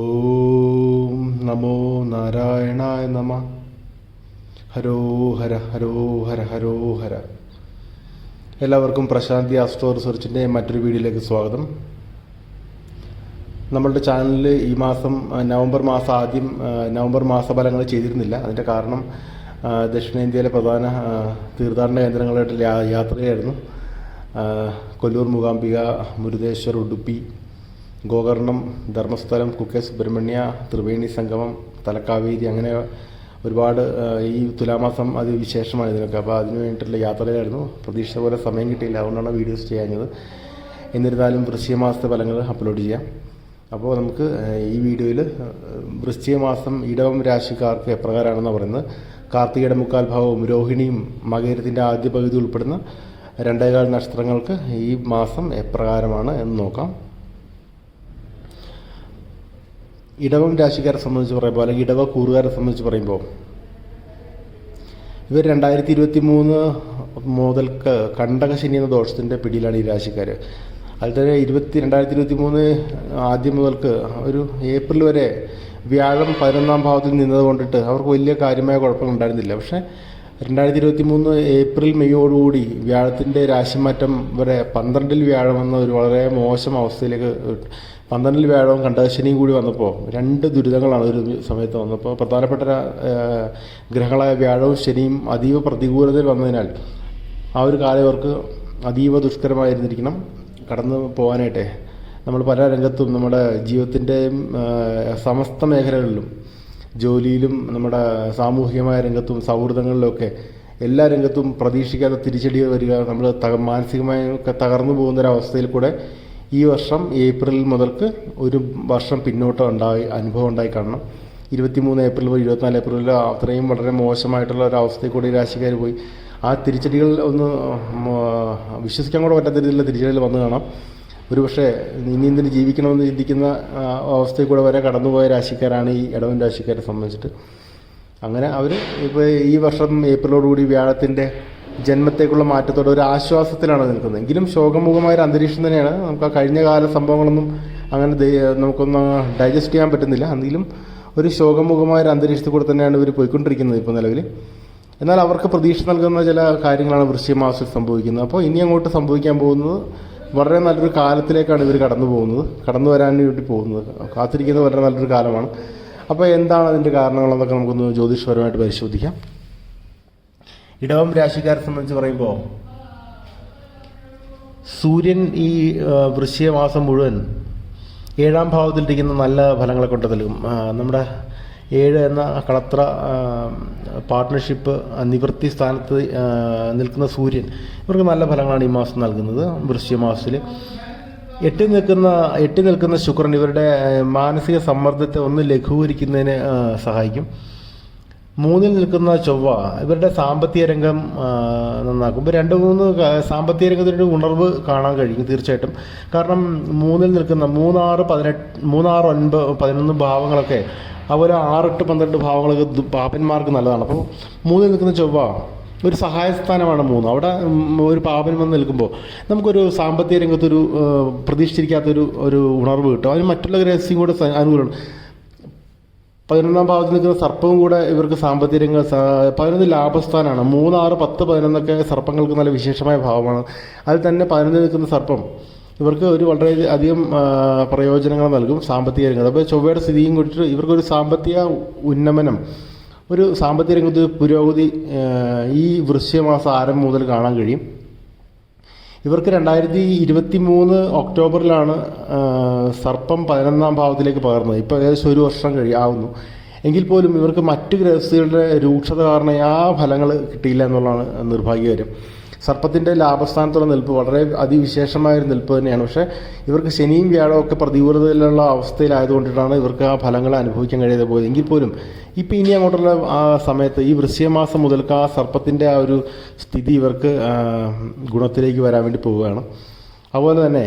ഓം നമോ നാരായണായ നമ. ഹരോ ഹര ഹരോ ഹര ഹരോ ഹര. എല്ലാവർക്കും പ്രശാന്തി ആസ്ട്രോ റിസർച്ചിന്റെ മറ്റൊരു വീഡിയോയിലേക്ക് സ്വാഗതം. നമ്മളുടെ ചാനലിൽ ഈ മാസം നവംബർ മാസം ആദ്യം നവംബർ മാസ ഫലങ്ങൾ ചെയ്തിരുന്നില്ല. അതിന്റെ കാരണം ദക്ഷിണേന്ത്യയിലെ പ്രധാന തീർത്ഥാടന കേന്ദ്രങ്ങളായിട്ട് യാത്രയായിരുന്നു. കൊല്ലൂർ മൂകാംബിക മുരുദേശ്വർ ഉടുപ്പി ഗോകർണം ധർമ്മസ്ഥലം കുക്കെ സുബ്രഹ്മണ്യ ത്രിവേണി സംഗമം തലക്കാവേരി അങ്ങനെ ഒരുപാട് ഈ തുലാമാസം അത് വിശേഷമാണ് ഇതിനൊക്കെ. അപ്പോൾ അതിന് വേണ്ടിയിട്ടുള്ള യാത്രയായിരുന്നു പ്രതീക്ഷിച്ച പോലെ സമയം കിട്ടിയില്ല. അതുകൊണ്ടാണ് വീഡിയോസ് ചെയ്യാഞ്ഞത്. എന്നിരുന്നാലും വൃശ്ചിക മാസത്തെ ഫലങ്ങൾ അപ്ലോഡ് ചെയ്യാം. അപ്പോൾ നമുക്ക് ഈ വീഡിയോയിൽ വൃശ്ചിക മാസം ഇടവം രാശിക്കാർക്ക് എപ്രകാരമാണെന്ന് പറയുന്നത്. കാർത്തികയുടെ മുക്കാൽ ഭാവവും രോഹിണിയും മകരത്തിന്റെ ആദ്യ പകുതി ഉൾപ്പെടുന്ന രണ്ടേകാൽ നക്ഷത്രങ്ങൾക്ക് ഈ മാസം എപ്രകാരമാണ് എന്ന് നോക്കാം. ഇടവം രാശിക്കാരെ സംബന്ധിച്ച് പറയുമ്പോൾ അല്ലെങ്കിൽ ഇടവ കൂറുകാരെ സംബന്ധിച്ച് പറയുമ്പോൾ ഇവർ രണ്ടായിരത്തി ഇരുപത്തി മൂന്ന് മുതൽക്ക് കണ്ടക ശനി എന്ന ദോഷത്തിന്റെ പിടിയിലാണ് ഈ രാശിക്കാർ അതിൽ തന്നെ ഇരുപത്തി രണ്ടായിരത്തി ഇരുപത്തി മൂന്ന് ആദ്യം മുതൽക്ക് ഒരു ഏപ്രിൽ വരെ വ്യാഴം പതിനൊന്നാം ഭാവത്തിൽ നിന്നത് കൊണ്ടിട്ട് അവർക്ക് വലിയ കാര്യമായ കുഴപ്പമുണ്ടായിരുന്നില്ല പക്ഷേ രണ്ടായിരത്തി ഇരുപത്തി മൂന്ന് ഏപ്രിൽ മെയ്യോടുകൂടി വ്യാഴത്തിന്റെ രാശിമാറ്റം വരെ പന്ത്രണ്ടിൽ വ്യാഴം എന്ന ഒരു വളരെ മോശം അവസ്ഥയിലേക്ക് പന്ത്രണ്ടിൽ വ്യാഴവും കണ്ടശനിയും കൂടി വന്നപ്പോൾ രണ്ട് ദുരിതങ്ങളാണ് ഒരു സമയത്ത് വന്നപ്പോൾ പ്രധാനപ്പെട്ട ഗ്രഹങ്ങളായ വ്യാഴവും ശനിയും അതീവ പ്രതികൂലതയിൽ വന്നതിനാൽ ആ ഒരു കാലം അവർക്ക് അതീവ ദുഷ്കരമായിരുന്നിരിക്കണം. കടന്നു പോകാനായിട്ടേ. നമ്മൾ പല രംഗത്തും നമ്മുടെ ജീവിതത്തിന്റെയും സമസ്ത മേഖലകളിലും ജോലിയിലും നമ്മുടെ സാമൂഹികമായ രംഗത്തും സൗഹൃദങ്ങളിലൊക്കെ എല്ലാ രംഗത്തും പ്രതീക്ഷിക്കാത്ത തിരിച്ചടികൾ വരിക നമ്മൾ തക മാനസികമായി ഒക്കെ തകർന്നു പോകുന്നൊരവസ്ഥയിൽ കൂടെ ഈ വർഷം ഏപ്രിൽ മുതൽക്ക് ഒരു വർഷം പിന്നോട്ട് ഉണ്ടായി അനുഭവം ഉണ്ടായി കാണണം. ഇരുപത്തിമൂന്ന് ഏപ്രിൽ ഇരുപത്തിനാല് ഏപ്രിലിൽ അത്രയും വളരെ മോശമായിട്ടുള്ള ഒരു അവസ്ഥയിൽ കൂടി രാശിക്കാർ പോയി. ആ തിരിച്ചടികൾ ഒന്ന് വിശ്വസിക്കാൻ കൂടെ പറ്റാത്ത രീതിയിലുള്ള തിരിച്ചടികൾ വന്നു കാണാം. ഒരുപക്ഷെ ഇനി എന്തിന് ജീവിക്കണമെന്ന് ചിന്തിക്കുന്ന അവസ്ഥയിൽ കൂടെ വരെ കടന്നുപോയ രാശിക്കാരാണ് ഈ ഇടവൻ രാശിക്കാരെ സംബന്ധിച്ചിട്ട്. അങ്ങനെ അവർ ഇപ്പോൾ ഈ വർഷം ഏപ്രിലോടുകൂടി വ്യാഴത്തിന്റെ ജന്മത്തേക്കുള്ള മാറ്റത്തോടെ ഒരു ആശ്വാസത്തിലാണ് നിൽക്കുന്നത്. എങ്കിലും ശോകമുഖമായ ഒരു അന്തരീക്ഷം തന്നെയാണ്. നമുക്ക് ആ കഴിഞ്ഞ കാല സംഭവങ്ങളൊന്നും അങ്ങനെ നമുക്കൊന്നും ഡൈജസ്റ്റ് ചെയ്യാൻ പറ്റുന്നില്ല. എങ്കിലും ഒരു ശോകമുഖമായ ഒരു അന്തരീക്ഷത്തിൽ കൂടെ തന്നെയാണ് ഇവർ പോയിക്കൊണ്ടിരിക്കുന്നത് ഇപ്പോൾ നിലവിൽ എന്നാൽ അവർക്ക് പ്രതീക്ഷ നൽകുന്ന ചില കാര്യങ്ങളാണ് വൃശ്ചിക മാസത്തിൽ സംഭവിക്കുന്നത്. അപ്പോൾ ഇനി അങ്ങോട്ട് സംഭവിക്കാൻ പോകുന്നത് വളരെ നല്ലൊരു കാലത്തിലേക്കാണ് ഇവർ കടന്നു പോകുന്നത്. കടന്നു വരാൻ വേണ്ടി പോകുന്നത്. കാത്തിരിക്കുന്നത് വളരെ നല്ലൊരു കാലമാണ്. അപ്പോൾ എന്താണ് അതിന്റെ കാരണങ്ങളെന്നൊക്കെ നമുക്കൊന്ന് ജ്യോതിഷപരമായിട്ട് പരിശോധിക്കാം. ഇടവം രാശിക്കാരെ സംബന്ധിച്ച് പറയുമ്പോൾ സൂര്യൻ ഈ വൃശ്ചിക മാസം മുഴുവൻ ഏഴാം ഭാവത്തിലിരിക്കുന്ന നല്ല ഫലങ്ങളെ കൊണ്ടു നൽകും. നമ്മുടെ ഏഴ് എന്ന കളത്ര പാർട്ട്ണർഷിപ്പ് നിവൃത്തി സ്ഥാനത്ത് നിൽക്കുന്ന സൂര്യൻ. ഇവർക്ക് നല്ല ഫലങ്ങളാണ് ഈ മാസം നൽകുന്നത് വൃശ്ചിക മാസത്തിൽ എട്ടി നിൽക്കുന്ന എട്ടി നിൽക്കുന്ന ശുക്രൻ ഇവരുടെ മാനസിക സമ്മർദ്ദത്തെ ഒന്ന് ലഘൂകരിക്കുന്നതിന് സഹായിക്കും. മൂന്നിൽ നിൽക്കുന്ന ചൊവ്വ ഇവരുടെ സാമ്പത്തിക രംഗം നന്നാക്കും. ഇപ്പോൾ രണ്ട് മൂന്ന് സാമ്പത്തിക രംഗത്തിന്റെ ഉണർവ് കാണാൻ കഴിയും തീർച്ചയായിട്ടും. കാരണം മൂന്നിൽ നിൽക്കുന്ന മൂന്നാറ് പതിനെട്ട് മൂന്നാറ് ഒൻപത് പതിനൊന്ന് ഭാവങ്ങളൊക്കെ അതുപോലെ ആറെട്ട് പന്ത്രണ്ട് ഭാവങ്ങളൊക്കെ പാപ്പന്മാർക്ക് നല്ലതാണ്. അപ്പോൾ മൂന്നിൽ നിൽക്കുന്ന ചൊവ്വ ഒരു സഹായസ്ഥാനമാണ് മൂന്ന്. അവിടെ ഒരു പാപൻ വന്ന് നിൽക്കുമ്പോൾ നമുക്കൊരു സാമ്പത്തിക രംഗത്തൊരു പ്രതീക്ഷിച്ചിരിക്കാത്തൊരു ഒരു ഉണർവ് കിട്ടും. അതിന് മറ്റുള്ള ഗ്രഹസ്യം കൂടെ അനുകൂലമാണ്. പതിനൊന്നാം ഭാവത്തിൽ നിൽക്കുന്ന സർപ്പവും കൂടെ ഇവർക്ക് സാമ്പത്തിക രംഗം പതിനൊന്ന് ലാഭസ്ഥാനാണ്. മൂന്ന് ആറ് പത്ത് പതിനൊന്നൊക്കെ സർപ്പങ്ങൾക്ക് നല്ല വിശേഷമായ ഭാവമാണ്. അതിൽ തന്നെ പതിനൊന്നിൽ നിൽക്കുന്ന സർപ്പം ഇവർക്ക് ഒരു വളരെ അധികം പ്രയോജനങ്ങൾ നൽകും സാമ്പത്തിക രംഗത്ത്. അപ്പോൾ ചൊവ്വയുടെ സ്ഥിതിയും കൂടിയിട്ട് ഇവർക്കൊരു സാമ്പത്തിക ഉന്നമനം ഒരു സാമ്പത്തിക രംഗത്ത് പുരോഗതി ഈ വൃശ്യമാസം ആരം മുതൽ കാണാൻ കഴിയും. ഇവർക്ക് രണ്ടായിരത്തി ഇരുപത്തി മൂന്ന് ഒക്ടോബറിലാണ് സർപ്പം പതിനൊന്നാം ഭാവത്തിലേക്ക് പകർന്നത്. ഇപ്പോൾ ഏകദേശം ഒരു വർഷം കഴി ആവുന്നു. എങ്കിൽ പോലും ഇവർക്ക് മറ്റു ഗ്രഹസ്ഥികളുടെ രൂക്ഷത കാരണം ആ ഫലങ്ങൾ കിട്ടിയില്ല എന്നുള്ളതാണ് നിർഭാഗ്യകരം സർപ്പത്തിന്റെ ലാഭസ്ഥാനത്തുള്ള നിൽപ്പ് വളരെ അതിവിശേഷമായ ഒരു നിൽപ്പ് തന്നെയാണ്. പക്ഷേ ഇവർക്ക് ശനിയും വ്യാഴവും ഒക്കെ പ്രതികൂലതയിലുള്ള അവസ്ഥയിലായതുകൊണ്ടിട്ടാണ് ഇവർക്ക് ആ ഫലങ്ങൾ അനുഭവിക്കാൻ കഴിയാതെ പോയത്. എങ്കിൽ പോലും ഇപ്പം ഇനി അങ്ങോട്ടുള്ള ആ സമയത്ത് ഈ വൃശ്യമാസം മാസം മുതൽക്ക് ആ സർപ്പത്തിന്റെ ആ ഒരു സ്ഥിതി ഇവർക്ക് ഗുണത്തിലേക്ക് വരാൻ വേണ്ടി പോവുകയാണ്. അതുപോലെ തന്നെ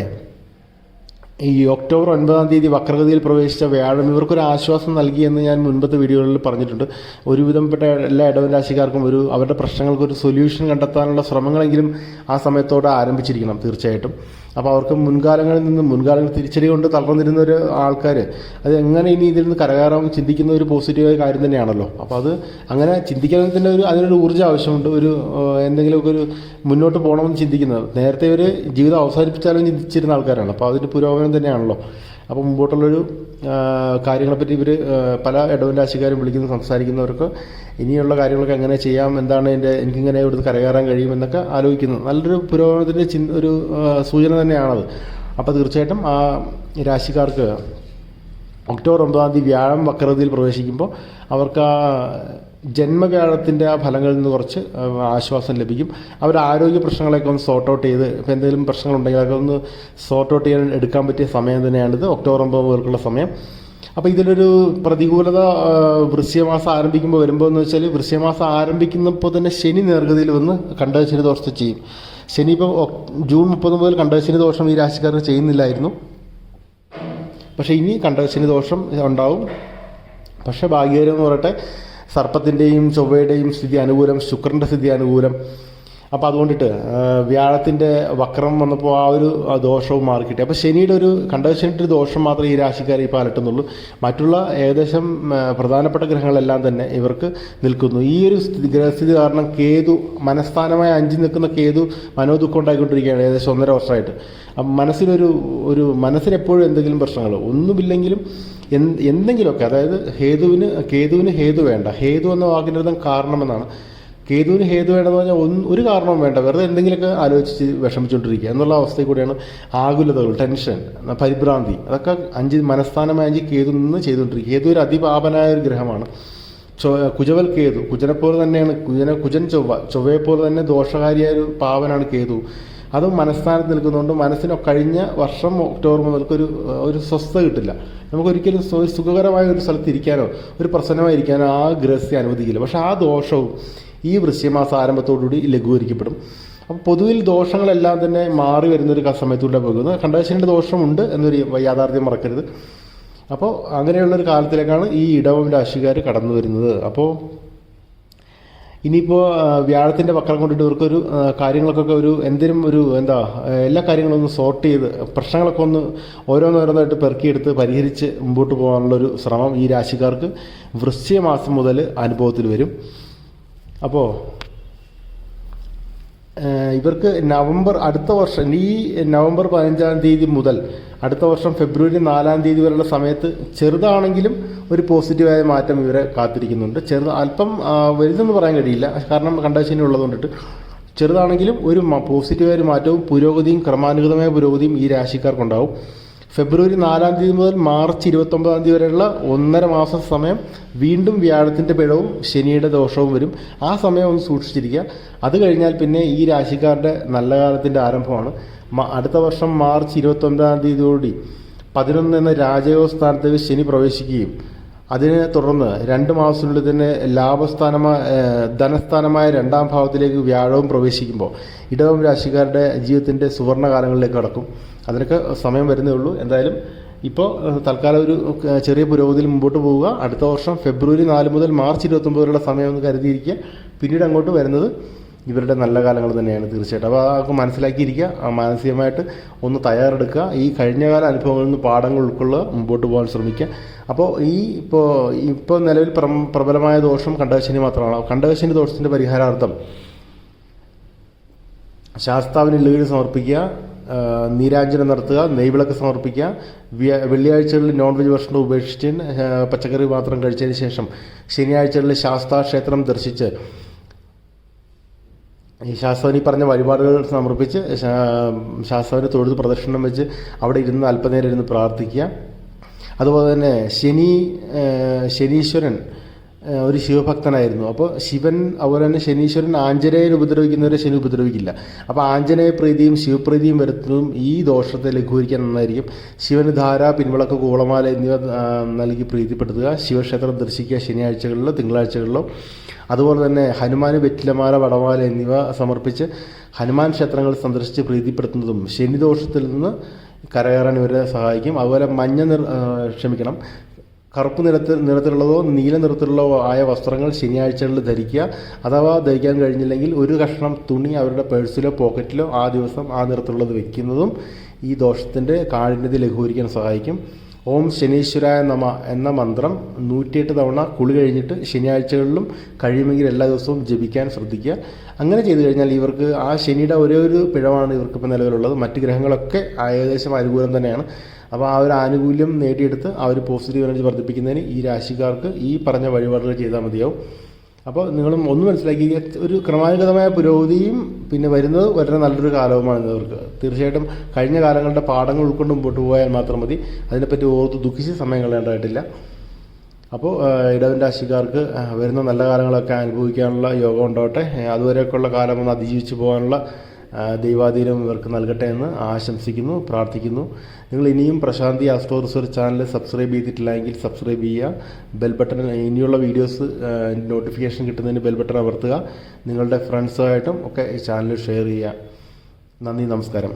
ഈ ഒക്ടോബർ ഒൻപതാം തീയതി വക്രഗതിയിൽ പ്രവേശിച്ച വ്യാഴം ഇവർക്കൊരു ആശ്വാസം നൽകിയെന്ന് ഞാൻ മുൻപത്തെ വീഡിയോകളിൽ പറഞ്ഞിട്ടുണ്ട്. ഒരുവിധപ്പെട്ട എല്ലാ ഇടവൻ രാശിക്കാർക്കും ഒരു അവരുടെ പ്രശ്നങ്ങൾക്കൊരു സൊല്യൂഷൻ കണ്ടെത്താനുള്ള ശ്രമങ്ങളെങ്കിലും ആ സമയത്തോടെ ആരംഭിച്ചിരിക്കണം തീർച്ചയായിട്ടും. അപ്പോൾ അവർക്ക് മുൻകാലങ്ങളിൽ നിന്ന് മുൻകാലങ്ങൾ തിരിച്ചടി കൊണ്ട് തളർന്നിരുന്ന ഒരു ആൾക്കാർ അത് എങ്ങനെ ഇനി ഇതിൽ നിന്ന് കരകയറാൻ ചിന്തിക്കുന്ന ഒരു പോസിറ്റീവായ കാര്യം തന്നെയാണല്ലോ. അപ്പോൾ അത് അങ്ങനെ ചിന്തിക്കാൻ തന്നെ ഒരു അതിനൊരു ഊർജം ആവശ്യമുണ്ട് ഒരു എന്തെങ്കിലുമൊക്കെ ഒരു മുന്നോട്ട് പോകണമെന്ന് ചിന്തിക്കുന്നത്. നേരത്തെ ഒരു ജീവിതം അവസാനിപ്പിച്ചാലും ചിന്തിച്ചിരുന്ന ആൾക്കാരാണ്. അപ്പോൾ അതിന്റെ പുരോഗമനം തന്നെയാണല്ലോ. അപ്പോൾ മുമ്പോട്ടുള്ളൊരു കാര്യങ്ങളെപ്പറ്റി ഇവർ പല ഇടവൻ രാശിക്കാരും വിളിക്കുന്നു സംസാരിക്കുന്നവർക്ക് ഇനിയുള്ള കാര്യങ്ങളൊക്കെ എങ്ങനെ ചെയ്യാം എന്താണ് എന്റെ എനിക്കിങ്ങനെ ഇവിടുന്ന് കരകയറാൻ കഴിയും എന്നൊക്കെ ആലോചിക്കുന്നു. നല്ലൊരു പുരോഗമനത്തിന്റെ ചിന് ഒരു സൂചന തന്നെയാണത്. അപ്പോൾ തീർച്ചയായിട്ടും ആ രാശിക്കാർക്ക് ഒക്ടോബർ ഒമ്പതാം തീയതി വ്യാഴം വക്രതയിൽ പ്രവേശിക്കുമ്പോൾ അവർക്ക് ആ ജന്മവ്യാഴത്തിന്റെ ആ ഫലങ്ങളിൽ നിന്ന് കുറച്ച് ആശ്വാസം ലഭിക്കും. അവർ ആരോഗ്യ പ്രശ്നങ്ങളൊക്കെ ഒന്ന് സോർട്ട് ഔട്ട് ചെയ്ത് ഇപ്പോൾ എന്തെങ്കിലും പ്രശ്നങ്ങളുണ്ടെങ്കിൽ അതൊക്കെ ഒന്ന് സോർട്ട് ഔട്ട് ചെയ്യാൻ എടുക്കാൻ പറ്റിയ സമയം തന്നെയാണിത്. ഒക്ടോബർ ഒമ്പത് മുതൽക്കുള്ള സമയം. അപ്പോൾ ഇതിലൊരു പ്രതികൂലത വൃശ്യമാസം ആരംഭിക്കുമ്പോൾ വരുമ്പോൾ എന്ന് വെച്ചാൽ വൃശ്യമാസം ആരംഭിക്കുന്നപ്പോൾ തന്നെ ശനി നേർഗതിയിൽ വന്ന് കണ്ടശനി ദോഷത്തെ ചെയ്യും. ശനി ഇപ്പോൾ ജൂൺ മുപ്പത് മുതൽ കണ്ടശനി ദോഷം ഈ രാശിക്കാർക്ക് ചെയ്യുന്നില്ലായിരുന്നു. പക്ഷേ ഇനി കണ്ടശനി ദോഷം ഉണ്ടാവും. പക്ഷേ ഭാഗ്യകരം എന്ന് പറയട്ടെ സർപ്പത്തിന്റെയും ചൊവ്വയുടെയും സ്ഥിതി അനുകൂലം ശുക്രന്റെ സ്ഥിതി അനുകൂലം. അപ്പോൾ അതുകൊണ്ടിട്ട് വ്യാഴത്തിന്റെ വക്രം വന്നപ്പോൾ ആ ഒരു ദോഷവും മാറി കിട്ടി അപ്പോൾ ശനിയുടെ ഒരു കണ്ടശനിയുടെ ഒരു ദോഷം മാത്രമേ ഈ രാശിക്കാരെ ഇപ്പോൾ അലട്ടുന്നുള്ളൂ മറ്റുള്ള ഏകദേശം പ്രധാനപ്പെട്ട ഗ്രഹങ്ങളെല്ലാം തന്നെ ഇവർക്ക് നിൽക്കുന്നു. ഈ ഒരു സ്ഥിതി ഗ്രഹസ്ഥിതി കാരണം കേതു മനസ്ഥാനമായ അഞ്ചിൽ നിൽക്കുന്ന കേതു മനോദുഃഖം ഉണ്ടായിക്കൊണ്ടിരിക്കുകയാണ് ഏകദേശം ഒന്നര വർഷമായിട്ട്. അപ്പം മനസ്സിനൊരു ഒരു മനസ്സിനെപ്പോഴും എന്തെങ്കിലും പ്രശ്നങ്ങൾ ഒന്നുമില്ലെങ്കിലും എന്ത് എന്തെങ്കിലുമൊക്കെ അതായത് ഹേതുവിന് കേതുവിന് ഹേതു വേണ്ട. ഹേതു എന്ന അർത്ഥം കാരണമെന്നാണ്. കേതുവിന് ഹേതു വേണ്ടെന്ന് പറഞ്ഞാൽ ഒന്ന് ഒരു കാരണവും വേണ്ട. വെറുതെ എന്തെങ്കിലുമൊക്കെ ആലോചിച്ച് വിഷമിച്ചുകൊണ്ടിരിക്കുക. എന്നുള്ള അവസ്ഥയിൽ കൂടിയാണ് ആകുലതകൾ ടെൻഷൻ പരിഭ്രാന്തി. അതൊക്കെ അഞ്ച് മനസ്ഥാനമായ അഞ്ച് കേതു നിന്ന് ചെയ്തുകൊണ്ടിരിക്കുക. കേതു ഒരു അതിപാപനായ ഒരു ഗ്രഹമാണ്. കുജവൽ കേതു. കുജനെപ്പോലെ തന്നെയാണ് കുജന കുജൻ ചൊവ്വ. ചൊവ്വയെപ്പോലെ തന്നെ ദോഷകാരിയായ ഒരു പാവനാണ് കേതു. അതും മനസ്ഥാനത്ത് നിൽക്കുന്നതുകൊണ്ട് മനസ്സിന് കഴിഞ്ഞ വർഷം ഒക്ടോബർ മുതൽക്കൊരു ഒരു ഒരു സ്വസ്ഥത കിട്ടില്ല. നമുക്കൊരിക്കലും ഒരു സുഖകരമായ ഒരു സ്ഥലത്ത് ഇരിക്കാനോ ഒരു പ്രസന്നമായി ഇരിക്കാനോ ആ ഗ്രഹസ്ഥ അനുവദിക്കില്ല. പക്ഷേ ആ ദോഷവും ഈ വൃശ്യമാസ ആരംഭത്തോടുകൂടി ലഘൂകരിക്കപ്പെടും. അപ്പോൾ പൊതുവിൽ ദോഷങ്ങളെല്ലാം തന്നെ മാറി വരുന്നൊരു സമയത്തൂടെ പോകുന്നത് കണ്ടശനിയുടെ ദോഷമുണ്ട് എന്നൊരു യാഥാർത്ഥ്യം മറക്കരുത്. അപ്പോൾ അങ്ങനെയുള്ളൊരു കാലത്തിലേക്കാണ് ഈ ഇടവം രാശിക്കാർ കടന്നു വരുന്നത് അപ്പോൾ ഇനിയിപ്പോൾ വ്യാഴത്തിന്റെ വക്രം കൊണ്ടിട്ട് ഇവർക്കൊരു കാര്യങ്ങൾക്കൊക്കെ ഒരു എന്തിനും ഒരു എന്താ എല്ലാ കാര്യങ്ങളും ഒന്ന് സോർട്ട് ചെയ്ത് പ്രശ്നങ്ങളൊക്കെ ഒന്ന് ഓരോന്നോരോന്നായിട്ട് പെറുക്കിയെടുത്ത് പരിഹരിച്ച് മുമ്പോട്ട് പോകാനുള്ളൊരു ശ്രമം ഈ രാശിക്കാർക്ക് വൃശ്ചിക മാസം മുതൽ അനുഭവത്തിൽ വരും. അപ്പോൾ ഇവർക്ക് നവംബർ അടുത്ത വർഷം ഈ നവംബർ പതിനഞ്ചാം തീയതി മുതൽ അടുത്ത വർഷം ഫെബ്രുവരി നാലാം തീയതി വരെയുള്ള സമയത്ത് ചെറുതാണെങ്കിലും ഒരു പോസിറ്റീവായ മാറ്റം ഇവരെ കാത്തിരിക്കുന്നുണ്ട്. ചെറുത് അല്പം വലുതെന്ന് പറയാൻ കഴിയില്ല. കാരണം കണ്ടശനി ഉള്ളതുകൊണ്ടിട്ട് ചെറുതാണെങ്കിലും ഒരു പോസിറ്റീവായ ഒരു മാറ്റവും പുരോഗതിയും ക്രമാനുഗതമായ പുരോഗതിയും ഈ രാശിക്കാർക്കുണ്ടാവും. ഫെബ്രുവരി നാലാം തീയതി മുതൽ മാർച്ച് ഇരുപത്തൊമ്പതാം തീയതി വരെയുള്ള ഒന്നര മാസം സമയം വീണ്ടും വ്യാഴത്തിന്റെ പിഴവും ശനിയുടെ ദോഷവും വരും. ആ സമയം ഒന്ന് സൂക്ഷിച്ചിരിക്കുക. അത് കഴിഞ്ഞാൽ പിന്നെ ഈ രാശിക്കാരുടെ നല്ല കാലത്തിന്റെ ആരംഭമാണ്. അടുത്ത വർഷം മാർച്ച് ഇരുപത്തൊമ്പതാം തീയതിയോടി പതിനൊന്ന് എന്ന രാജയോഗ സ്ഥാനത്തേക്ക് ശനി പ്രവേശിക്കുകയും അതിനെ തുടർന്ന് രണ്ട് മാസത്തിനുള്ളിൽ തന്നെ ലാഭസ്ഥാനമായ ധനസ്ഥാനമായ രണ്ടാം ഭാവത്തിലേക്ക് വ്യാഴവും പ്രവേശിക്കുമ്പോൾ ഇടവം രാശിക്കാരുടെ ജീവിതത്തിന്റെ സുവർണകാലങ്ങളിലേക്ക് കടക്കും. അതിനൊക്കെ സമയം വരുന്നേ ഉള്ളൂ. എന്തായാലും ഇപ്പോൾ തൽക്കാലം ഒരു ചെറിയ പുരോഗതിയിൽ മുമ്പോട്ട് പോവുക. അടുത്ത വർഷം ഫെബ്രുവരി നാല് മുതൽ മാർച്ച് ഇരുപത്തൊമ്പത് വരെയുള്ള സമയം ഒന്ന് കരുതിയിരിക്കുക. പിന്നീട് അങ്ങോട്ട് വരുന്നത് ഇവരുടെ നല്ല കാലങ്ങൾ തന്നെയാണ് തീർച്ചയായിട്ടും. അപ്പോൾ അതൊക്കെ മനസ്സിലാക്കിയിരിക്കുക. മാനസികമായിട്ട് ഒന്ന് തയ്യാറെടുക്കുക. ഈ കഴിഞ്ഞകാല അനുഭവങ്ങളിൽ നിന്ന് പാഠങ്ങൾ ഉൾക്കൊള്ളുക. മുമ്പോട്ട് പോകാൻ ശ്രമിക്കുക. അപ്പോൾ ഈ ഇപ്പോൾ ഇപ്പോൾ നിലവിൽ പ്ര പ്രബലമായ ദോഷം കണ്ടകശനി മാത്രമാണ്. കണ്ടകശനി ദോഷത്തിന്റെ പരിഹാരാർത്ഥം ശാസ്താവിന് ലീഡ് സമർപ്പിക്കുക നീരാഞ്ജന നടത്തുക നെയ്വിളക്ക് സമർപ്പിക്കുക വെള്ളിയാഴ്ചകളിൽ നോൺ വെജ് ഭക്ഷണം ഉപേക്ഷിച്ച് പച്ചക്കറി മാത്രം കഴിച്ചതിന് ശേഷം ശനിയാഴ്ചകളിൽ ശാസ്താ ക്ഷേത്രം ദർശിച്ച് ഈ ശാസ്താവിന് പറഞ്ഞ വഴിപാടുകൾ സമർപ്പിച്ച് ശാസ്താവിന് തൊഴുത് പ്രദക്ഷിണം വെച്ച് അവിടെ ഇരുന്ന് അല്പനേരം ഇരുന്ന് പ്രാർത്ഥിക്കുക. അതുപോലെ തന്നെ ശനി ശനീശ്വരൻ ഒരു ശിവഭക്തനായിരുന്നു. അപ്പോൾ ശിവൻ അതുപോലെ തന്നെ ശനീശ്വരൻ ആഞ്ജനേയൻ ഉപദ്രവിക്കുന്നവരെ ശനി ഉപദ്രവിക്കില്ല. അപ്പോൾ ആഞ്ജനേയ പ്രീതിയും ശിവപ്രീതിയും വരുത്തുന്നതും ഈ ദോഷത്തെ ലഘൂകരിക്കാൻ നന്നായിരിക്കും. ശിവന് ധാര പിൻവിളക്ക് കൂളമാല എന്നിവ നൽകി പ്രീതിപ്പെടുത്തുക. ശിവക്ഷേത്രം ദർശിക്കുക ശനിയാഴ്ചകളിലോ തിങ്കളാഴ്ചകളിലോ. അതുപോലെ തന്നെ ഹനുമാൻ വെറ്റിലമാല വടമാല എന്നിവ സമർപ്പിച്ച് ഹനുമാൻ ക്ഷേത്രങ്ങൾ സന്ദർശിച്ച് പ്രീതിപ്പെടുത്തുന്നതും ശനിദോഷത്തിൽ നിന്ന് കരകയറാൻ ഇവരെ സഹായിക്കും. അതുപോലെ മഞ്ഞ നിർ ക്ഷമിക്കണം. കറുപ്പ് നിറത്തിൽ നിറത്തിലുള്ളതോ നീല നിറത്തിലുള്ളതോ ആയ വസ്ത്രങ്ങൾ ശനിയാഴ്ചകളിൽ ധരിക്കുക. അഥവാ ധരിക്കാൻ കഴിഞ്ഞില്ലെങ്കിൽ ഒരു കഷ്ണം തുണി അവരുടെ പേഴ്സിലോ പോക്കറ്റിലോ ആ ദിവസം ആ നിറത്തിലുള്ളത് വെക്കുന്നതും ഈ ദോഷത്തിന്റെ കാഠിന്യത ലഘൂകരിക്കാൻ സഹായിക്കും. ഓം ശനീശ്വരായ നമ എന്ന മന്ത്രം നൂറ്റിയെട്ട് തവണ കുളി കഴിഞ്ഞിട്ട് ശനിയാഴ്ചകളിലും കഴിയുമെങ്കിൽ എല്ലാ ദിവസവും ജപിക്കാൻ ശ്രദ്ധിക്കുക. അങ്ങനെ ചെയ്തു കഴിഞ്ഞാൽ ഇവർക്ക് ആ ശനിയുടെ ഒരേ ഒരു പിഴവാണ് ഇവർക്കിപ്പോൾ നിലവിലുള്ളത്. മറ്റ് ഗ്രഹങ്ങളൊക്കെ ഏകദേശം അനുകൂലം തന്നെയാണ്. അപ്പോൾ ആ ഒരു ആനുകൂല്യം നേടിയെടുത്ത് ആ ഒരു പോസിറ്റീവ് എനർജി വർദ്ധിപ്പിക്കുന്നതിന് ഈ രാശിക്കാർക്ക് ഈ പറഞ്ഞ വഴിപാടുകൾ ചെയ്താൽ മതിയാവും. അപ്പോൾ നിങ്ങൾ ഒന്ന് മനസ്സിലാക്കി. ഒരു ക്രമാനുഗതമായ പുരോഗതിയും പിന്നെ വരുന്നത് വളരെ നല്ലൊരു കാലവുമാണ് ഇവർക്ക് തീർച്ചയായിട്ടും കഴിഞ്ഞ കാലങ്ങളുടെ പാഠങ്ങൾ ഉൾക്കൊണ്ട് മുമ്പോട്ട് പോയാൽ മാത്രം മതി. അതിനെപ്പറ്റി ഓർത്ത് ദുഃഖിച്ച് സമയം കളയേണ്ടതായിട്ടില്ല. അപ്പോൾ ഇടവൻ രാശിക്കാർക്ക് വരുന്ന നല്ല കാലങ്ങളൊക്കെ അനുഭവിക്കാനുള്ള യോഗം ഉണ്ടാവട്ടെ. അതുവരെയൊക്കെയുള്ള കാലം ഒന്ന് അതിജീവിച്ച് പോകാനുള്ള ദൈവാധീനം ഇവർക്ക് നൽകട്ടെ എന്ന് ആശംസിക്കുന്നു പ്രാർത്ഥിക്കുന്നു. നിങ്ങൾ ഇനിയും Prashanti astro research channel subscribe ചെയ്തിട്ടില്ല എങ്കിൽ സബ്സ്ക്രൈബ് ചെയ്യുക. ബെൽ ബട്ടൺ ഇനിയുള്ള വീഡിയോസ് നോട്ടിഫിക്കേഷൻ കിട്ടുന്നതിന് ബെൽ ബട്ടൺ അമർത്തുക. നിങ്ങളുടെ ഫ്രണ്ട്സുമായിട്ടും ഒക്കെ ഈ ചാനൽ ഷെയർ ചെയ്യുക. നന്ദി നമസ്കാരം.